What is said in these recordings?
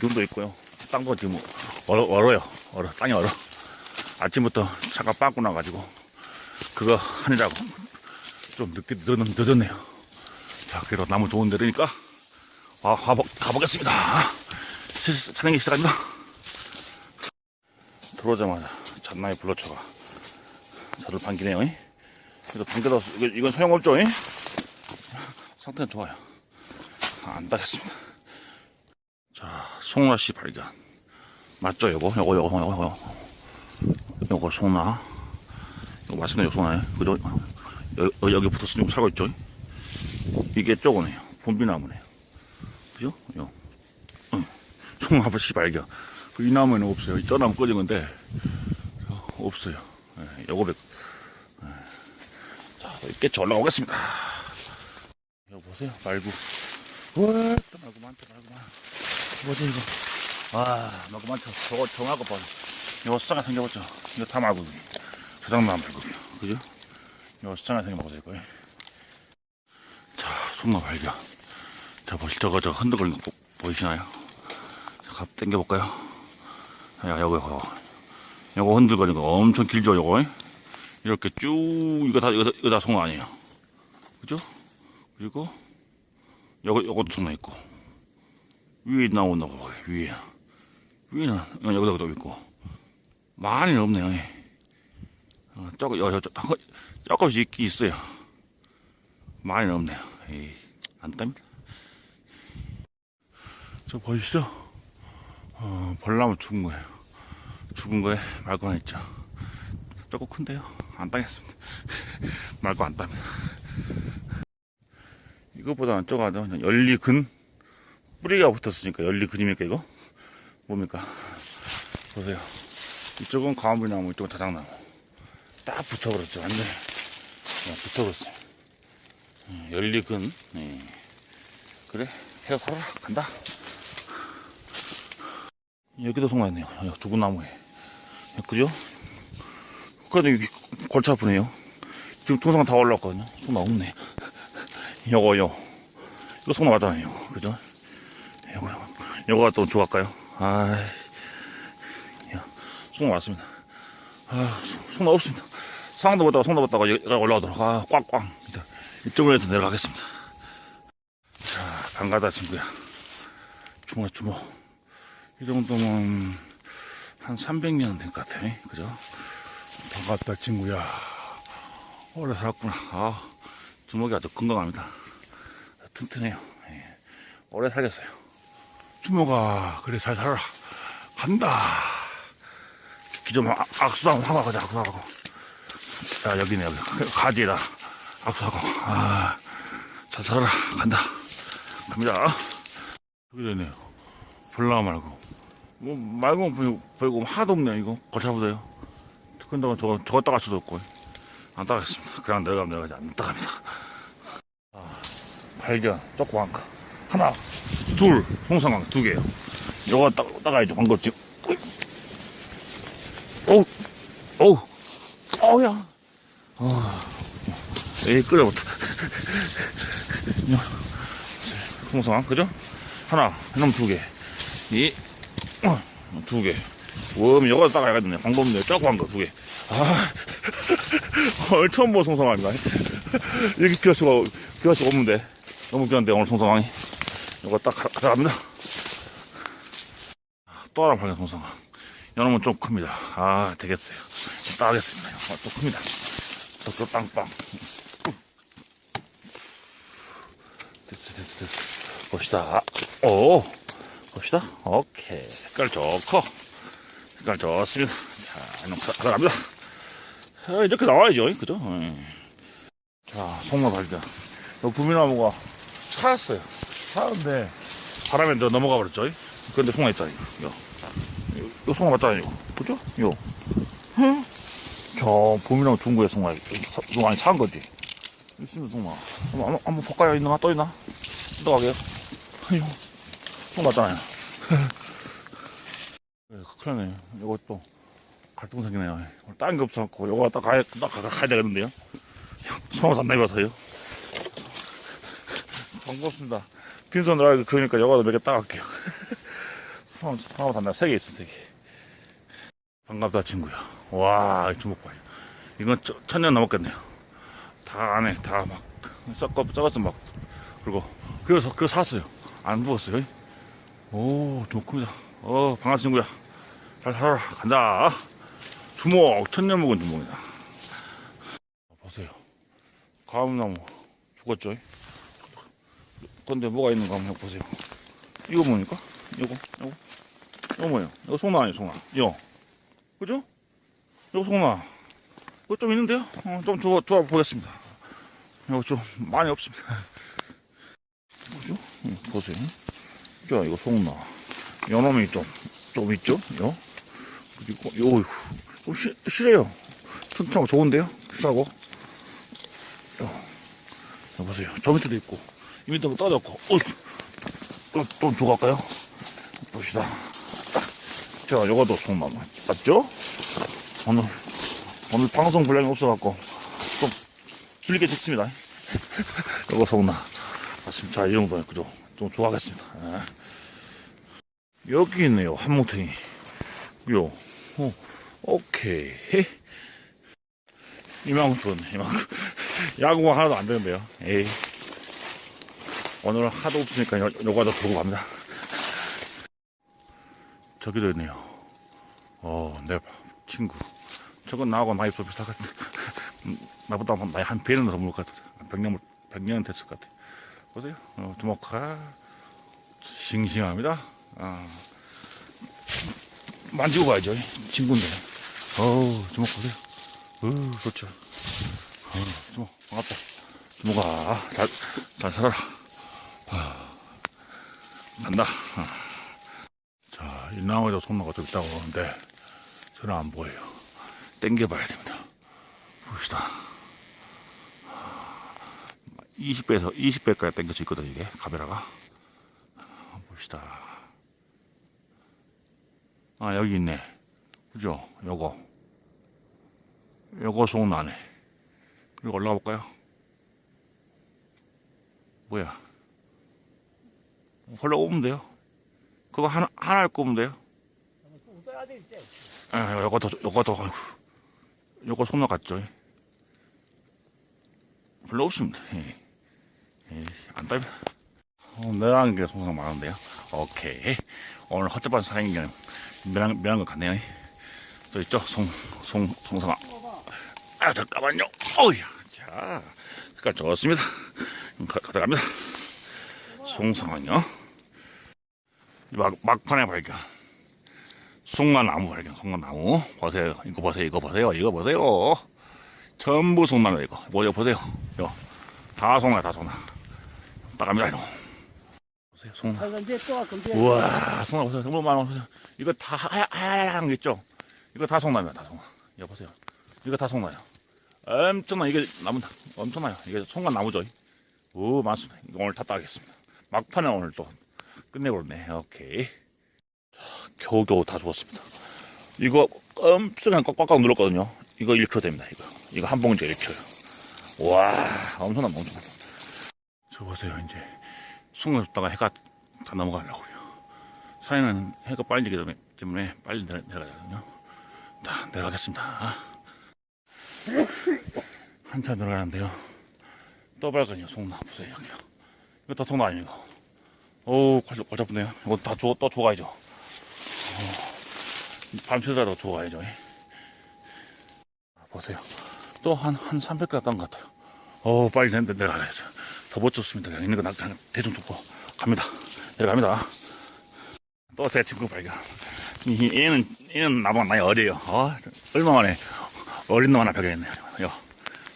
눈도 있고요. 땅도 지금 얼어, 얼어요. 얼어 땅이 얼어. 아침부터 차가 빵꾸 나가지고 그거 하느라고 좀 늦게 늦, 늦었네요. 자 그래도 나무 좋은 데니까 와, 가보, 가보겠습니다. 시- 촬영이 시작합니다. 들어오자마자 잔나에 불러쳐가 저를 반기네요. 이. 그래도 반겨도 이건 소용없죠. 이? 상태는 좋아요. 아, 안 따겠습니다. 자, 송라 씨 발견. 맞죠, 요거? 요거, 요거, 요거, 요거. 요거 송라. 이거 맛있네, 요 송라에. 그죠? 여, 여기 붙었으니 살고 있죠? 이게 쪼그네요. 봄비나무네요. 그죠? 요. 응. 송나무 씨 발견. 그이 나무에는 없어요. 이저 나무 꺼진 건데, 저, 없어요. 예, 요거 백. 예. 자, 깨쳐 올라오겠습니다. 이거 보세요. 또 말구 많다, 말구 많아. 뭐지, 이거. 와, 말구 많죠. 저거 정하고 봐. 이거 수상하 생겨봤죠? 이거 다 말구. 저장난 말구요. 그죠? 이거 수상하 생겨보세요, 이거. 자, 손마 발견. 자, 보시, 저거, 저 흔들거리는 거 보, 보이시나요? 자, 갑 당겨볼까요? 야, 요거, 요거. 요거 흔들거리는 거 엄청 길죠, 요거. 이렇게 쭉, 이거 다, 이거 다, 이거 다송 아니에요. 그죠? 그리고, 요거, 요것도 송나 있고. 위에 나온다고, 위에. 위에는, 어, 여기다, 여기다 있고. 많이는 없네요, 예. 어, 조금, 여, 여, 조금, 조금씩 있긴 있어요. 많이는 없네요. 에이, 안 땁니다. 저 보이시죠? 어, 벌나무 죽은 거예요. 죽은 거에 말고 하나 있죠. 조금 큰데요. 안 따겠습니다. 말고 안 땁니다. 저거 하죠. 열리근 뿌리가 붙었으니까 열리근입니까 이거? 뭡니까? 보세요. 이쪽은 가물나무, 이쪽은 자작나무. 딱 붙어버렸죠. 완전 히 붙어버렸어요. 음, 열리근. 예. 그래, 해서 살아라. 간다. 여기도. 여기 죽은 나무에. 그죠? 그래도 여기 골치 아프네요. 지금 중성은 다 올라왔거든요. 송나 없네. 요거 요. 이거 송나 맞잖아요. 그죠? 요거, 요거. 요거가 또 좋아할까요? 아 송나 맞습니다. 아, 송나 없습니다. 상도 보다가 송도 보다가 여기 올라오도록. 아, 꽉꽉. 이쪽으로 해서 내려가겠습니다. 자, 반가다, 친구야. 주먹, 주먹. 이 정도면 한 300년 된 것 같아. 그죠? 반갑다, 친구야. 오래 살았구나. 아, 주먹이 아주 건강합니다. 튼튼해요. 예. 오래 살겠어요. 주먹아, 그래, 잘 살아라. 간다. 기좀 악수 한번 하고 가자, 악수 하고. 자, 여기네, 여기. 가지에다 악수하고. 아, 잘 살아라. 간다. 갑니다. 여기 되네요. 볼라 말고. 뭐, 말고 보이고, 하나도 없네, 이거. 거쳐보세요. 근데 저거, 저거 따갈 수도 없고. 안 따가겠습니다. 그냥 내려가면 내려가지 안 따갑니다. 아, 발견, 거. 하나, 둘, 홍상광 두 개요. 요거 따, 따가야죠. 지금. 어우, 어우, 어우야. 에이, 끓여부터. 홍상, 그죠? 하나, 이놈 두 개. 이, 어, 두 개. 웜, 요거 따가야겠네. 방법네. 쪼꼬한 거두 개. 아, 처음 본 송성왕입니다. 이렇게 귀할 수가, 귀할 수가 없는데. 너무 귀한데, 오늘 송성왕이. 요거 딱 가- 가져갑니다. 또 하나 발견 송성왕. 이놈은 좀 큽니다. 아, 되겠어요. 따겠습니다. 아, 또 큽니다. 또, 또 빵빵. 됐어, 됐어, 됐어. 봅시다. 오! 봅시다. 오케이. 색깔 좋고. 색깔 좋습니다. 자, 이놈 가져갑니다. 아, 이렇게 나와야죠. 그죠? 예. 자, 송마 발견. 요 부미나무가 살았어요. 살았는데, 바람에 너 넘어가 버렸죠. 근데 송마 있잖아요. 요. 요, 요 송마 맞잖아요. 그죠? 요. 응? 저 부미나무 중구에 송마, 이거 많이 산 거지. 있으면 송마. 한번, 한번, 볼까요? 있나? 또 있나? 또 가게요. 이거, 송마 맞잖아요. 네, 큰일 나네. 이것도. 갈등생이네요. 딴게 없어갖고, 요거 딱 가야, 딱 가, 가야 되겠는데요. 성을 안 내봐서요. 반갑습니다. 빈손으로 하니까 그러니까 요거도 몇 개 따갈게요. 상어, 상어 단다. 세 개 있어, 세 개. 반갑다, 친구야. 와, 이 주먹 봐요. 이건 저- 천년 넘었겠네요. 다 안에 다 막 썩어, 썩었어, 막. 그리고, 그래서, 그거 샀어요. 안 죽었어요. 오, 큽니다. 어, 반갑다, 친구야. 잘 살아라. 간다. 주먹, 천년 먹은 주먹이다. 보세요. 가음나무 죽었죠? 근데 뭐가 있는가 한번 보세요. 이거 뭡니까? 이거, 이거, 이거 뭐예요? 이거 송나 아니에요, 송나? 이거, 그죠? 이거 송나. 이거 좀 있는데요? 어, 좀 주워, 주워 보겠습니다. 이거 좀 많이 없습니다. 뭐죠? 응, 보세요. 자, 이거 송나. 요 놈이 좀, 좀 있죠? 요. 그리고, 요, 좀 시, 실해요. 튼튼하고 좋은데요? 비싸고. 자, 보세요. 저 밑에도 있고, 이 밑에도 떨어졌고, 어, 좀, 좀 주고 갈까요? 봅시다. 자, 요거도 송나무. 맞죠? 오늘, 오늘 방송 분량이 없어갖고, 좀 길게 찍습니다. 요거 송나. 맞습니다. 자, 이 정도, 그죠? 좀 주고 가겠습니다. 예. 여기 있네요. 한뭉탱이. 요, 어, 오케이. 이만큼 주었네, 이만큼. 야구가 하나도 안 되는데요. 에이. 오늘 하도 없으니까 요, 요거 더 들고 갑니다. 저기도 있네요. 어, 내 친구. 저건 나하고 나이 좀 비슷할 것 같아. 음, 나보다 나이 한 배는 더 먹을 것 같아. 100년, 100년은 됐을 것 같아. 보세요. 어, 주먹가 싱싱합니다. 아. 만지고 가야죠. 친구인데. 어우, 주먹 보세요. 어우, 좋죠. 어, 주먹, 반갑다. 주먹아, 잘, 잘 살아라. 아, 간다. 아. 자, 이 나무에도 손나가 좀 있다고 하는데, 저는 안 보여요. 땡겨봐야 됩니다. 봅시다. 20배에서, 20배까지 땡길 수 있거든, 이게, 카메라가. 봅시다. 아, 여기 있네. 그죠? 요거. 요거 소나네. 그리고 올라가 볼까요? 뭐야? 올라오면 돼요. 그거 하나, 하나를 꼽으면 돼요. 아, 요것도, 요것도, 아이고. 요거 소나 같죠? 별로 없습니다. 예. 예, 안 따입니다. 어, 내라는 게 송사가 많은데요. 오케이. 오늘 헛잡한 사랑이는 면한, 면한 것 같네요. 또 있죠? 송, 송, 송상아. 아, 잠깐만요. 어이야. 자, 색깔 좋습니다. 가, 가져갑니다. 송상아요. 막, 막판에 발견. 송나나무 발견, 송나나무. 보세요. 이거 보세요, 이거 보세요, 이거 보세요. 전부 송나무, 이거. 뭐, 이거 보세요. 이거. 다 송나, 다 송나. 따갑니다, 이거. 보세요, 송나. 우와, 송나 보세요. 너무 많아 보세요. 이거 다 하얀, 하얀 게 있죠? 이거 다 송나무야, 다 송나. 이거 보세요. 이거 다 송나요. 엄청나, 이게 나무다. 엄청나요. 이게 송나 나무죠. 오, 많습니다. 이거 오늘 다 따겠습니다. 막판에 오늘 또 끝내버렸네. 오케이. 자, 겨우겨우 다 죽었습니다. 이거 엄청나게 꽉꽉 눌렀거든요. 이거 1kg 됩니다, 이거. 이거 한 봉지가 1kg요. 와, 엄청나, 엄청나. 저 보세요, 이제. 숨을 뒀다가 해가 다 넘어가려고요. 산에는 해가 빨리 지기 때문에- 빨리 내려, 내려가거든요. 자, 내려가겠습니다. 한참 내려가는데요. 또 발견이요, 송나. 보세요, 여기요. 이거 다 송나 아니에요. 어우, 골, 골 잡네요. 이거 다 주워, 또 주워가야죠. 어, 밤새더라도 주워가야죠. 예. 보세요. 또 한, 한 300개 갔던 것 같아요. 어우, 빨리 내, 내려가야죠. 더못 줬습니다. 그냥 있는 거 나, 그냥 대충 줬고 갑니다. 내려갑니다. 또 제 친구 발견. 이 얘는 얘는 나보다 나이 어려요. 어, 얼마 만에 어린 놈 하나 발견했네요. 요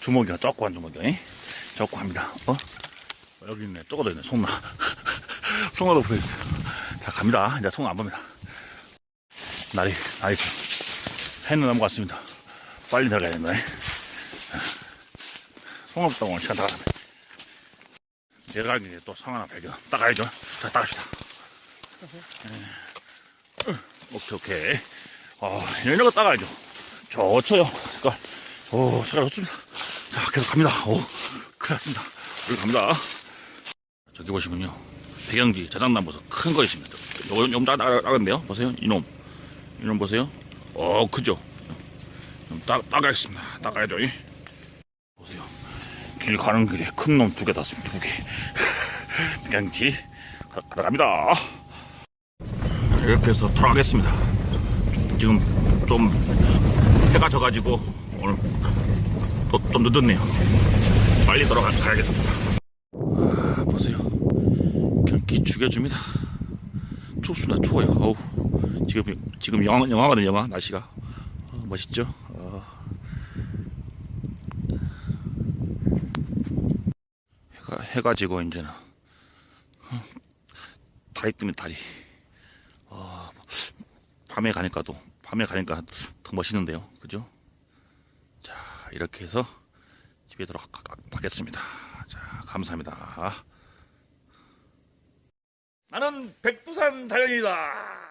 주먹이요, 쪼꼬한 주먹이요. 예? 쪼꼬합니다. 어? 여기 있네. 쪼꼬도 있네. 송나. 송나도 붙어 있어요. 자 갑니다. 이제 송안 봅니다. 날이 날이 해는 넘어갔습니다. 빨리 내려가야 된다. 예? 송나 붙다 오늘 시간 다 가네. 내려가기 전에 또성 하나 발견. 따가야죠. 자, 따갑시다. 예. 오케이, 오케이. 아, 이런 거 따가야죠. 좋죠요. 색깔. 오, 색깔 좋습니다. 자, 계속 갑니다. 오, 큰일 났습니다. 여기 갑니다. 저기 보시면요. 배경지 자작나무에서 큰거 있습니다. 저기. 요, 요, 나, 나, 나간데요? 보세요. 이놈. 이놈 보세요. 어, 크죠? 좀 따, 따가겠습니다. 따가야죠. 이. 보세요. 길 가는 길에 큰 놈 두 개 땄습니다. 두 개. 가- 가져갑니다. 이렇게 해서 돌아가겠습니다. 지금 좀 해가 져가지고 오늘 또, 좀 늦었네요. 빨리 돌아가야겠습니다. 기 죽여줍니다. 춥습니다. 추워요. 어우, 지금 지금 영하 영하거든요. 영하 날씨가 어, 멋있죠. 어. 해가 해가 지고 이제는 어, 다리 뜨면 다리. 어, 밤에 가니까 또 밤에 가니까 더 멋있는데요. 그죠? 자 이렇게 해서 집에 들어가겠습니다. 자 감사합니다. 나는 백두산 자연이다.